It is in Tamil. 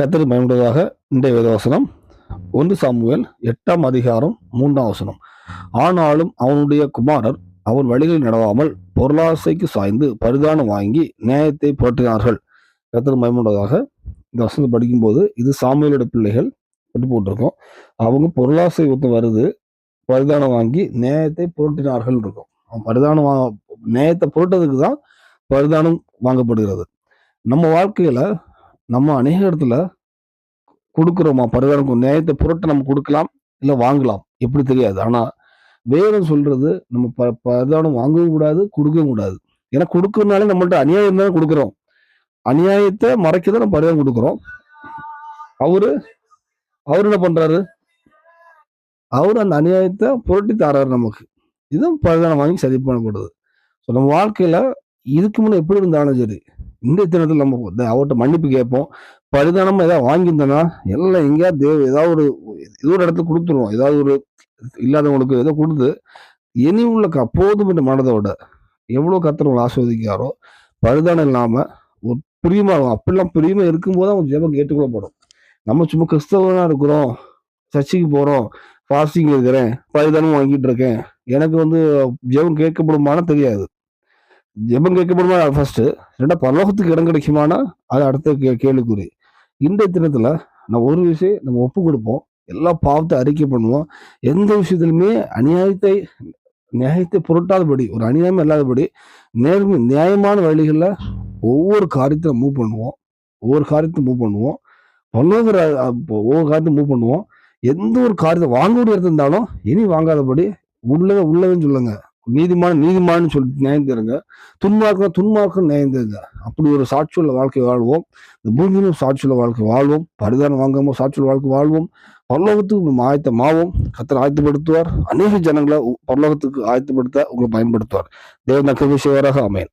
கத்தரி பயன்படுவதாக இன்றைய வேதவசனம் ஒன்று சாமுவேல் எட்டாம் அதிகாரம் மூன்றாம் வசனம். ஆனாலும் அவனுடைய குமாரர் அவன் வழிகளில் நடவாமல் பொருளாசைக்கு சாய்ந்து பரிதானம் வாங்கி நியாயத்தை புரட்டினார்கள். கத்தரி பயன்படுவதாக இந்த வசனத்தை படிக்கும்போது இது சாமுவேலோட பிள்ளைகள் பட்டு போட்டிருக்கோம். அவங்க பொருளாசை ஒத்து வருது பரிதானம் வாங்கி நியாயத்தை புரட்டினார்கள் இருக்கும். அவன் பரிதானம் வா நியாயத்தை புரட்டதுக்கு தான் பரிதானம் வாங்கப்படுகிறது. நம்ம வாழ்க்கையில நம்ம அநேக இடத்துல கொடுக்குறோமா? பரிகாரம் நியாயத்தை புரட்ட நம்ம கொடுக்கலாம் இல்லை வாங்கலாம்? எப்படி தெரியாது. ஆனால் வேதம் சொல்றது நம்ம ப பரிதானம் வாங்கவும் கூடாது கொடுக்கவும் கூடாது. ஏன்னா கொடுக்கறதுனால நம்மள்ட்ட அநியாயம் தானே கொடுக்குறோம். அநியாயத்தை மறைக்க தான் நம்ம பரிதானம் கொடுக்குறோம். அவரு அவர் என்ன பண்றாரு? அவர் அந்த அநியாயத்தை புரட்டி தராரு நமக்கு. இதுவும் பரிதானம் வாங்கி சரி பண்ணப்படுது ஸோ நம்ம வாழ்க்கையில இதுக்கு முன்னே எப்படி இருந்தாலும் சரி இந்த தினத்தில் நம்ம அவர்கிட்ட மன்னிப்பு கேட்போம். பரிதானமாக ஏதாவது வாங்கியிருந்தோன்னா எல்லாம் எங்கேயாவது தேவை ஏதாவது ஒரு ஏதோ ஒரு இடத்துல கொடுத்துருவோம். ஏதாவது ஒரு இல்லாதவங்களுக்கு ஏதோ கொடுத்து இனி உள்ள க போதும் என்ற மனதோட எவ்வளோ கத்துறவங்களை ஆஸ்வதிக்காரோ பரிதானம் இல்லாமல் ஒரு பிரியமாக இருக்கும் அப்படிலாம் பிரியமாக இருக்கும்போது அவங்க ஜெபம் கேட்டுக்கொள்ளப்படும். நம்ம சும்மா கிறிஸ்தவனாக இருக்கிறோம் சர்ச்சுக்கு போகிறோம் ஃபாஸ்டிங் இருக்கிறேன் பரிதானம் வாங்கிட்டு இருக்கேன். எனக்கு வந்து ஜெபம் கேட்கப்படுமானா தெரியாது. ஜெபம் கேட்கப்படுமா? ஃபர்ஸ்ட் ரெண்டா பரலோகத்துக்கு இடம் கிடைக்குமானா? அது அடுத்த கே கேள்விக்குறி. இந்த தினத்துல நம்ம ஒரு விஷயம் நம்ம ஒப்பு கொடுப்போம். எல்லா பாவத்தை அறிக்கை பண்ணுவோம். எந்த விஷயத்திலுமே அநியாயத்தை நியாயத்தை புரட்டாதபடி ஒரு அநியாயம் இல்லாதபடி நேர்மை நியாயமான வழிகளில் ஒவ்வொரு காரியத்தை மூவ் பண்ணுவோம். ஒவ்வொரு காரியத்தை மூவ் பண்ணுவோம். பல்லோகர ஒவ்வொரு காரியத்தை மூவ் பண்ணுவோம். எந்த ஒரு காரியத்தை வாங்க வேண்டிய இடத்துல இருந்தாலும் இனி வாங்காதபடி உள்ளதை உள்ளதுன்னு சொல்லுங்க. நீதிமான நீதிமான்னு சொல்லி நியாயம் தருங்க துன்மார்க்கம் துன்மார்க்கம் அப்படி ஒரு சாட்சியுள்ள வாழ்க்கை வாழ்வோம். இந்த பூமியிலும் சாட்சியுள்ள வாழ்க்கை வாழ்வோம். பரிதானம் வாங்காம சாட்சியுள்ள வாழ்க்கை வாழ்வோம். பரலோகத்துக்கு ஆயத்தம் ஆவோம். கத்தர் ஆயத்தப்படுத்துவார். அநேக ஜனங்களை பரலோகத்துக்கு ஆயத்தப்படுத்த உங்களை பயன்படுத்துவார். தேவன் நக்கவிஷயவராக அமையன்